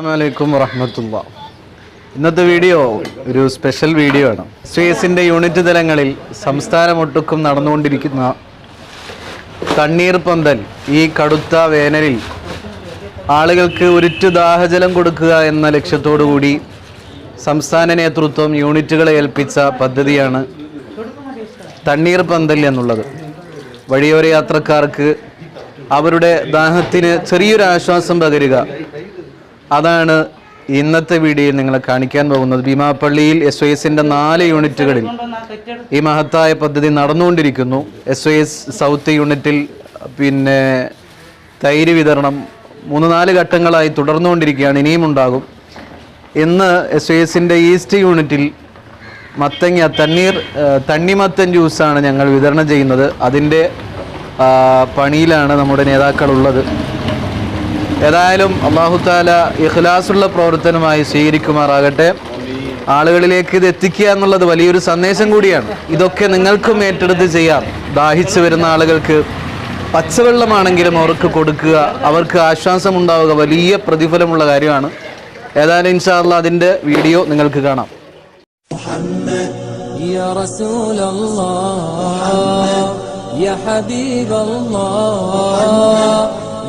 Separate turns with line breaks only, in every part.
അസ്സാമലൈക്കും വറഹമത്തുള്ള. ഇന്നത്തെ വീഡിയോ ഒരു സ്പെഷ്യൽ വീഡിയോ ആണ്. സ്ട്രീസിന്റെ യൂണിറ്റ് തലങ്ങളിൽ സംസ്ഥാനമൊട്ടുക്കും നടന്നുകൊണ്ടിരിക്കുന്ന തണ്ണീർ പന്തൽ ഈ കടുത്ത വേനലിൽ ആളുകൾക്ക് ഉരുറ്റു ദാഹജലം കൊടുക്കുക എന്ന ലക്ഷ്യത്തോടു കൂടി സംസ്ഥാന നേതൃത്വം യൂണിറ്റുകളെ ഏൽപ്പിച്ച പദ്ധതിയാണ് തണ്ണീർ പന്തൽ എന്നുള്ളത്. വഴിയോര യാത്രക്കാർക്ക് അവരുടെ ദാഹത്തിന് ചെറിയൊരു ആശ്വാസം പകരുക അതാണ് ഇന്നത്തെ വീഡിയോയിൽ നിങ്ങളെ കാണിക്കാൻ പോകുന്നത്. ഭീമാപ്പള്ളിയിൽ എസ് ഒ എസിന്റെ നാല് യൂണിറ്റുകളിൽ ഈ മഹത്തായ പദ്ധതി നടന്നുകൊണ്ടിരിക്കുന്നു. എസ് ഒ എസ് സൗത്ത് യൂണിറ്റിൽ പിന്നെ തൈര് വിതരണം മൂന്ന് നാല് ഘട്ടങ്ങളായി തുടർന്നുകൊണ്ടിരിക്കുകയാണ്. ഇനിയും ഉണ്ടാകും. ഇന്ന് എസ് ഒ എസിന്റെ ഈസ്റ്റ് യൂണിറ്റിൽ മത്തങ്ങ തണ്ണീർ തണ്ണിമത്തൻ ജ്യൂസാണ് ഞങ്ങൾ വിതരണം ചെയ്യുന്നത്. അതിന്റെ പണിയിലാണ് നമ്മുടെ നേതാക്കളുള്ളത്. ഏതായാലും അള്ളാഹുത്താല ഇഖ്ലാസുള്ള പ്രവർത്തനമായി സ്വീകരിക്കുമാറാകട്ടെ ആളുകളിലേക്ക് ഇത് എത്തിക്കുക എന്നുള്ളത് വലിയൊരു സന്ദേശം കൂടിയാണ് ഇതൊക്കെ നിങ്ങൾക്കും ഏറ്റെടുത്ത് ചെയ്യാം ദാഹിച്ചു വരുന്ന ആളുകൾക്ക് പച്ചവെള്ളമാണെങ്കിലും അവർക്ക് കൊടുക്കുക അവർക്ക് ആശ്വാസം ഉണ്ടാവുക വലിയ പ്രതിഫലമുള്ള കാര്യമാണ് ഏതായാലും ഇൻഷാല്ല അതിൻ്റെ വീഡിയോ നിങ്ങൾക്ക് കാണാം
يا رسول الله يا حبيب الله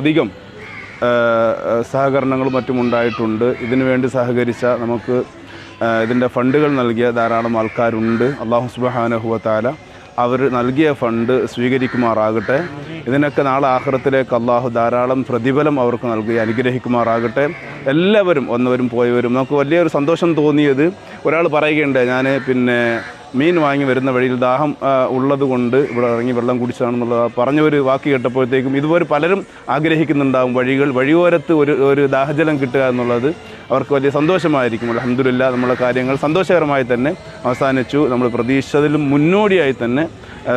അധികം സഹകരണങ്ങളും മറ്റും ഉണ്ടായിട്ടുണ്ട്. ഇതിനു വേണ്ടി സഹകരിച്ച നമുക്ക് ഇതിന്റെ ഫണ്ടുകൾ നൽകിയ ധാരാളം ആൾക്കാരുണ്ട്. അള്ളാഹു സുബാനഹുവത്താല അവർ നൽകിയ ഫണ്ട് സ്വീകരിക്കുമാറാകട്ടെ. ഇതിനൊക്കെ നാളെ ആഹ്റത്തിലേക്ക് അള്ളാഹു ധാരാളം പ്രതിഫലം അവർക്ക് നൽകി അനുഗ്രഹിക്കുമാറാകട്ടെ. എല്ലാവരും വന്നവരും പോയവരും. നമുക്ക് വലിയൊരു സന്തോഷം തോന്നിയത് ഒരാൾ പറയുകയുണ്ട് ഞാൻ പിന്നെ മീൻ വാങ്ങി വരുന്ന വഴിയിൽ ദാഹം ഉള്ളത് കൊണ്ട് ഇവിടെ ഇറങ്ങി വെള്ളം കുടിച്ചതാണെന്നുള്ളത് പറഞ്ഞ ഒരു വാക്ക് കേട്ടപ്പോഴത്തേക്കും ഇതുപോലെ പലരും ആഗ്രഹിക്കുന്നുണ്ടാകും വഴികൾ. വഴിയോരത്ത് ഒരു ഒരു ദാഹജലം കിട്ടുക എന്നുള്ളത് അവർക്ക് വലിയ സന്തോഷമായിരിക്കും. അലഹമില്ല നമ്മളെ കാര്യങ്ങൾ സന്തോഷകരമായി തന്നെ അവസാനിച്ചു. നമ്മൾ പ്രതീക്ഷിച്ചതിലും മുന്നോടിയായി തന്നെ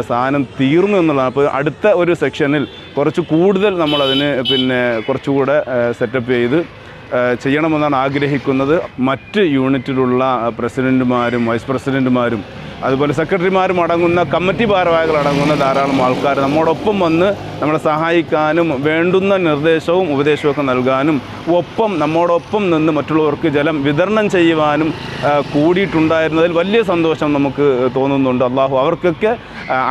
സാധനം തീർന്നു എന്നുള്ളതാണ്. അപ്പോൾ അടുത്ത ഒരു സെക്ഷനിൽ കുറച്ച് കൂടുതൽ നമ്മളതിന് പിന്നെ കുറച്ചുകൂടെ സെറ്റപ്പ് ചെയ്ത് ചെയ്യണമെന്നാണ് ആഗ്രഹിക്കുന്നത്. മറ്റ് യൂണിറ്റിലുള്ള പ്രസിഡന്റുമാരും വൈസ് പ്രസിഡന്റുമാരും അതുപോലെ സെക്രട്ടറിമാരും അടങ്ങുന്ന കമ്മിറ്റി ഭാരവാഹികൾ അടങ്ങുന്ന ധാരാളം ആൾക്കാർ നമ്മോടൊപ്പം വന്ന് നമ്മളെ സഹായിക്കാനും വേണ്ടുന്ന നിർദ്ദേശവും ഉപദേശവും ഒക്കെ നൽകാനും ഒപ്പം നമ്മോടൊപ്പം നിന്ന് മറ്റുള്ളവർക്ക് ജലം വിതരണം ചെയ്യുവാനും കൂടിയിട്ടുണ്ടായിരുന്നതിൽ വലിയ സന്തോഷം നമുക്ക് തോന്നുന്നുണ്ട്. അള്ളാഹു അവർക്കൊക്കെ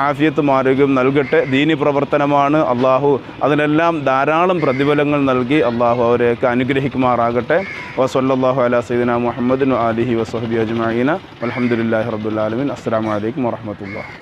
ആഫിയത്തും ആരോഗ്യവും നൽകട്ടെ. ദീനി പ്രവർത്തനമാണ് അള്ളാഹു. അതിനെല്ലാം ധാരാളം പ്രതിഫലങ്ങൾ നൽകി അള്ളാഹു അവരെയൊക്കെ അനുഗ്രഹിക്കുമാറാകട്ടെ. വസല്ലാഹു അല സൈദിന മുഹമ്മദിൻ അലിഹി വസഹബി അജ്മീന അലഹമുല്ലാ റബുലാലമിൻ അസ്സാം വലൈക്കും വാഹമത്തുള്ള